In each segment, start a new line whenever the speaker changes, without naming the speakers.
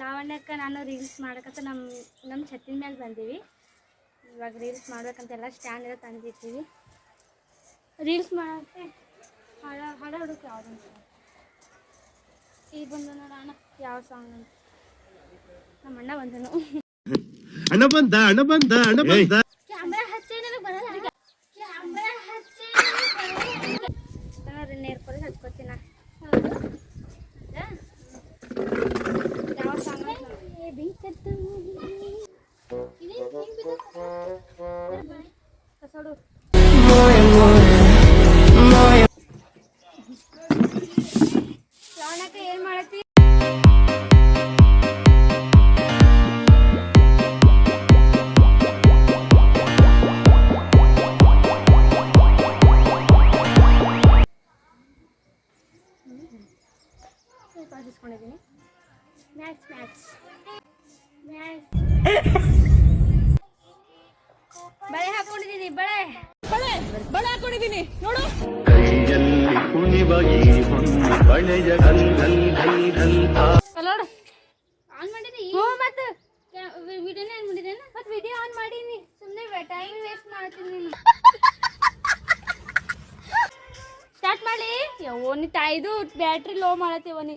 ಲಾವಣ್ಯಕ್ಕೆ ನಾನು ರೀಲ್ಸ್ ಮಾಡಕಂತ ನಮ್ಮ ನಮ್ಮ ಛತ್ತಿನ ಮೇಲೆ ಬಂದೀವಿ. ಇವಾಗ ರೀಲ್ಸ್ ಮಾಡ್ಬೇಕಂತ ಎಲ್ಲ ಸ್ಟ್ಯಾಂಡ್ ಎಲ್ಲ ತಂದಿರ್ತೀವಿ ರೀಲ್ಸ್ ಮಾಡೋಕ್ಕೆ ಹಳ ಹಳ ಹುಡುಕ್ ಯಾವ್ದು ಈಗ ಬಂದು ನೋಡೋಣ ಯಾವ ಸಾಂಗ್ ಅಂತ. ನಮ್ಮ ಅಣ್ಣ ಬಂದನು.
ಅಣ್ಣ ಬಂದ ಅಣ್ಣ ಬಂದ ಅಣ್ಣ ಬಂದ.
ಕ್ಯಾಮ್ರಾ ಹಚ್ಚಿ ನನಗೆ ಬರಲ್ಲ. ಕ್ಯಾಮ್ರಾ ಹಚ್ಚಿ ಬರಲ್ಲ. ನೇರ್ ಪೊಲೀಸ್ ಹಚ್ಕೋತೀನ. ಕಸೋಡು ಶ್ರಾವಣಕ್ಕೆ ಏನ್ ಮಾಡತ್ತಿ ಹಾಕೊಂಡಿದ್ದೀನಿ ಬಳೆ. ಮ್ಯಾಚ್ ಬಳೆ ಹಾಕೊಂಡಿದ್ದೀನಿ ಬಳೆ
ಕೈಯಲ್ಲಿ ಕುಣಿವ ಈ ಹೊನ್ನು ಬಳೆಯ ಗಲ್ ಗಲ್ ಗಲ್ ಗಲ್
ನೋಡು. ಆನ್ ಮಾಡಿದಿ? ಹ್ಞೂ ಮತ್ತು? ವಿಡಿಯೋನೇ ಆನ್ ಮಾಡಿದ್ದೇನೆ ಮತ್ತೆ ವಿಡಿಯೋ ಆನ್ ಮಾಡೀನಿ. ಸುಮ್ಮನೆ ಟೈಮ್ ವೇಸ್ಟ್ ಮಾಡ್ತೀನಿ ನೀನು. ಸ್ಟಾರ್ಟ್ ಮಾಡಿ. ಯವ್ವೋ ನೀ ತಾಯಿದು ಬ್ಯಾಟ್ರಿ ಲೋ ಮಾಡತ್ತೀವ ನೀ.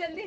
जल्दी